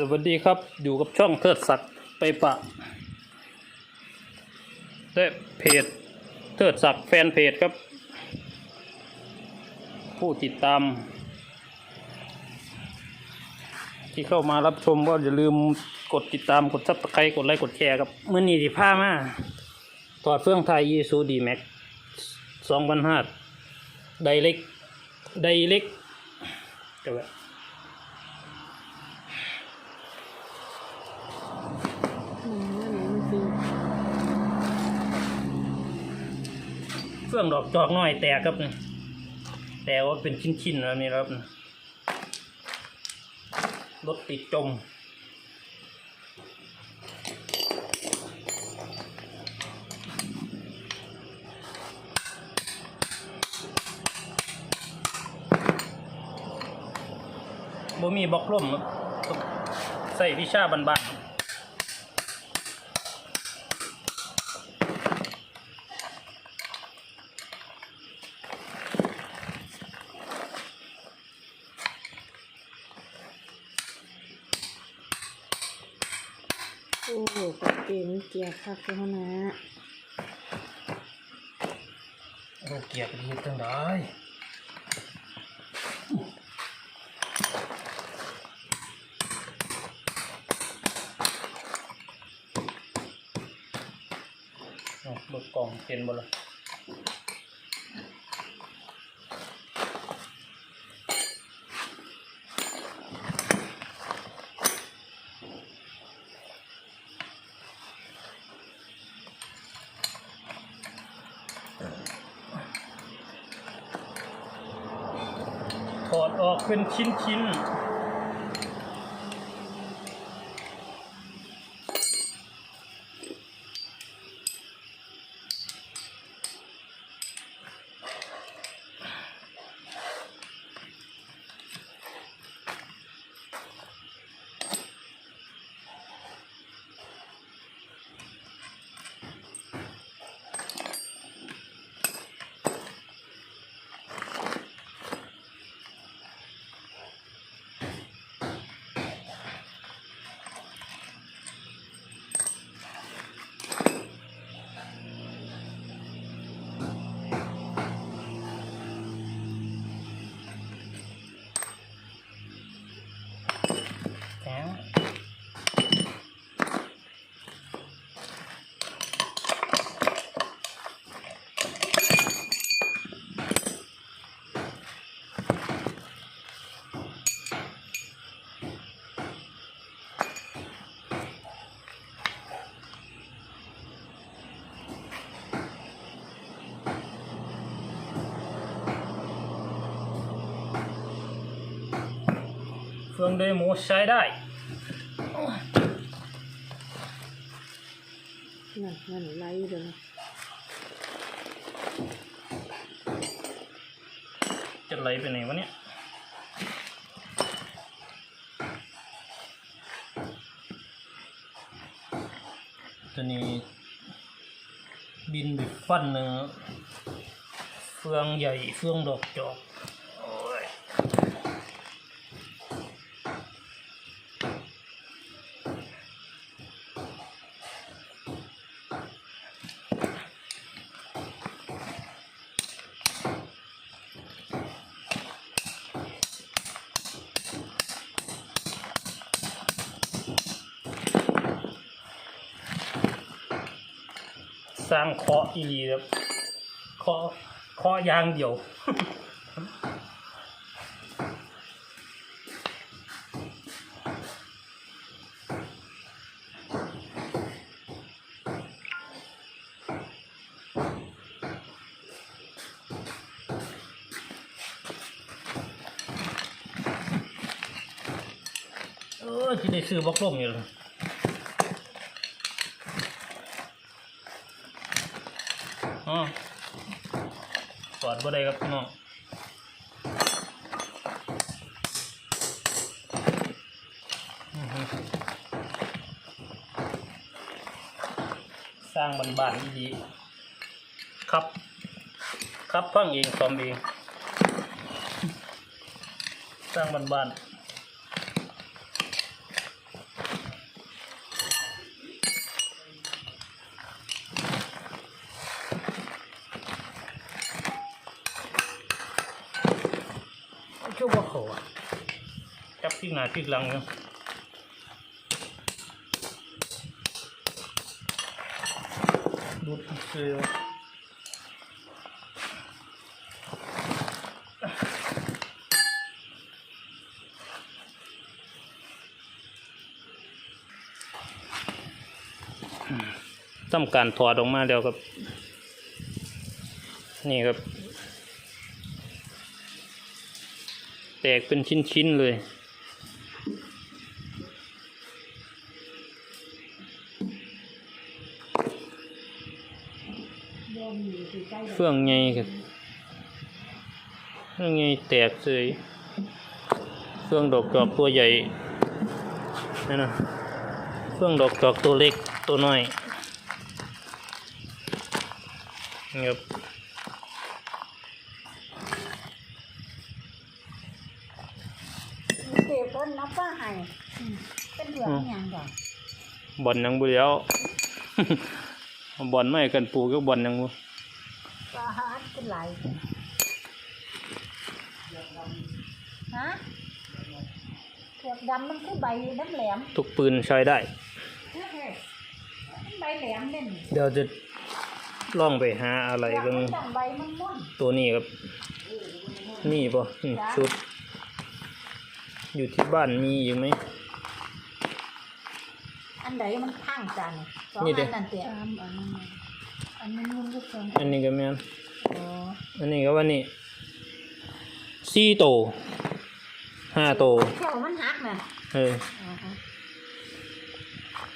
สวัสดีครับอยู่กับช่องเทิดศักดิ์ไปปะและเพจเทิดศักดิ์แฟนเพจครับ ผู้ติดตาม ที่เข้ามารับชมก็อย่าลืมกดติดตามกดซับสไครต์กดไลค์กดแชร์ครับเมื่อนี้ที่ผ้ามาถอดเฟื่องไทยยีซูดีแม็กสองพันห้าไดเล็กไดเล็กก็แบบ มันนั่นมันคือ เฟื่องดอกจอกน้อยแตกครับนี่แต่ว่าเป็นชิ้นๆแล้วนี่ครับรถติดจมบ่มีบล็อกล่มครับใส่วิชาบันๆโอ้ โอ้กดเกมเกียร์คักเลยนะโอ้เกียร์เปดีตั้งได้เอาเบิกกล่องเป็นบ่ละ ถอดออกเป็นชิ้นๆ เฟืองเดโมใช้ได้นั่นนั่นไล่เลยนะจะไหลไปไหนวะเนี่ยตัวนี้บินไปฟันหนึ่งเฟืองใหญ่เฟืองดอกจอก สร้างเคาะอีหลีครับเคาะเคาะยางเดียวเออที่ได้ซื้อบล็อกล่มอยู่เลยอ๋อ สอดบ่ได้ครับพี่น้องสร้างบ้านๆดีๆครับ ครับพังเองซ่อมเองสร้างบ้านๆ จับพลิกหนาพลิกหลังอยู่ดูดเลยทำการถอดออกมาแล้วครับ นี่ครับ แตกเป็นชิ้น ๆ เลยบอมอยู่ที่ใกล้เฟื่องไงครับเฟื่องไงแตกเลยเฟื่องดอกจอกตัวใหญ่นั่นนะเฟื่องดอกจอกตัวเล็กตัวน้อยครับ เก็บต้นนับว่าให้ เป็นเหลืองอย่างก่อนบอลยังบุแล้วบอลไม่กันปลูกก็บอลยังบุปลาฮาร์ดเป็นไหลฮะเผือกดำมันคือใบน้ำแหลมทุกปืนใช้ได้เฮ้ยมันใบแหลมเด่นเดี๋ยวจะล่องไปหาอะไรอยากกันมันจังใบมันม่วนตัวนี้ครับ นี่ปะนี่ชุด อยู่ที่บ้านมีอยู่ไหม อันใดมันข้างกันสองนี่อัเด้นนั่นเตี้ยตามอันนั้นน่ะอันนั้นมันก็สองอันนี้ก็แม่นโอ้อันนี้ก็ว่านี่สี่โตวห้าโตวเที่ยวมันหักน่ะเอออ๋อฮะ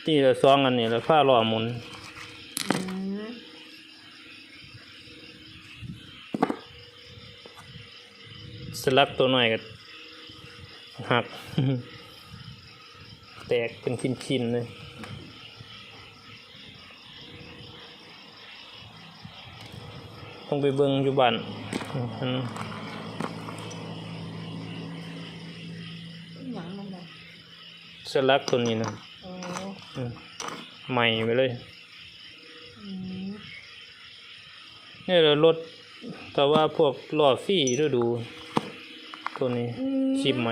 ที่ละสองอันนี้แล้วผ้าหล่อหมุน อืมสลักตัวหน่อยก็หัก แตกเป็นชิ้นๆเลยต้องไปเบิ่งอยู่บ้านอืมเป็นหยังมันน่ะสลักตัวนี้นะโอ้อืมใหม่ไปเลยอืมนี่เราลดแต่ว่าพวกหล่อฟี่ฤดู ตัวนี้ ชิมไหม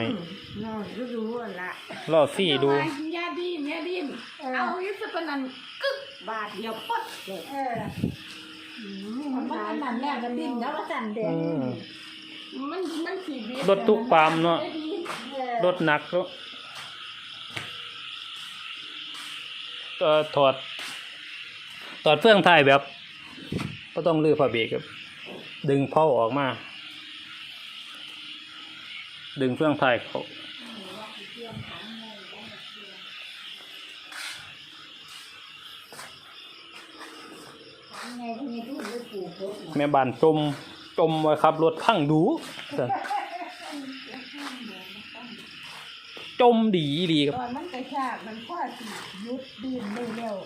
น่าจะรู้อะละหล่อฟี่ดู ยาดินยาดินเออเอาอีสปนันกึกบาทเดียวปดเลยเออมันอันนั้นแน่ก็ดิ้นแล้วว่าสั่นเด็อืม มันมันสีเบียรถทุกปามเนาะ รถหนักแล้วก็ถอด ถอดเฟื่องท้ายแบบก็ต้องลื้อผ้าเบรกครับ ดึงเผาออกมา ดึงเฟื่องท้ายเขาไงพวกนี้ดูดูปลูกรถแม่บ้านจมจมไว้ครับ รถพังดู จมดีดีครับ ตอนมันกระชากมันก็สิยุดดิ้นได้เร็ว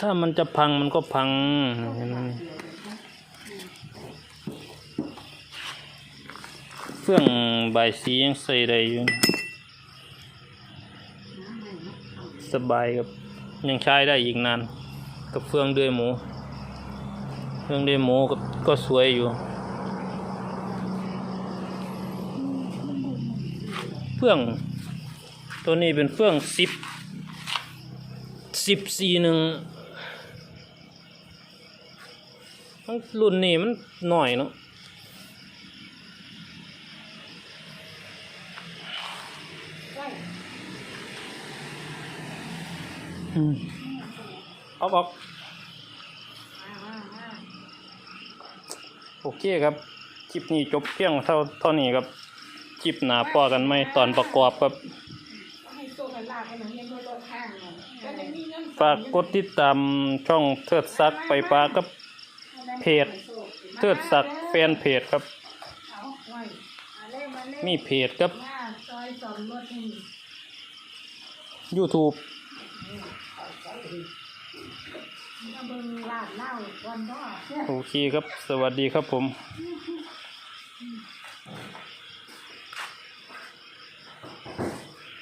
ถ้ามันจะพังมันก็พังเห็นไหม เฟื่อง ใบสียังใส่ได้อยู่ สบายครับ ยังใช้ได้อีกนาน กับเฟื่องเดือยหมู เฟื่องเดือยหมูก็ก็สวยอยู่ เฟื่อง ตัวนี้เป็นเฟื่องสิบสิบสี่หนึ่งรุ่นนี้มันหน่อยเนาะ เอาออก โอเคครับ คลิปนี้จบเพียงเท่าเท่านี้ครับ คลิปหนาปอกันไหมตอนประกอบครับ ฝากกดติดตามช่องเทิดซักไปปลากับเพจเทิดซักแฟนเพจครับ มีเพจครับยสอนรถให้ YouTube เบิ่งลาดเล้าก่อนพ่อโอเคครับ สวัสดีครับผม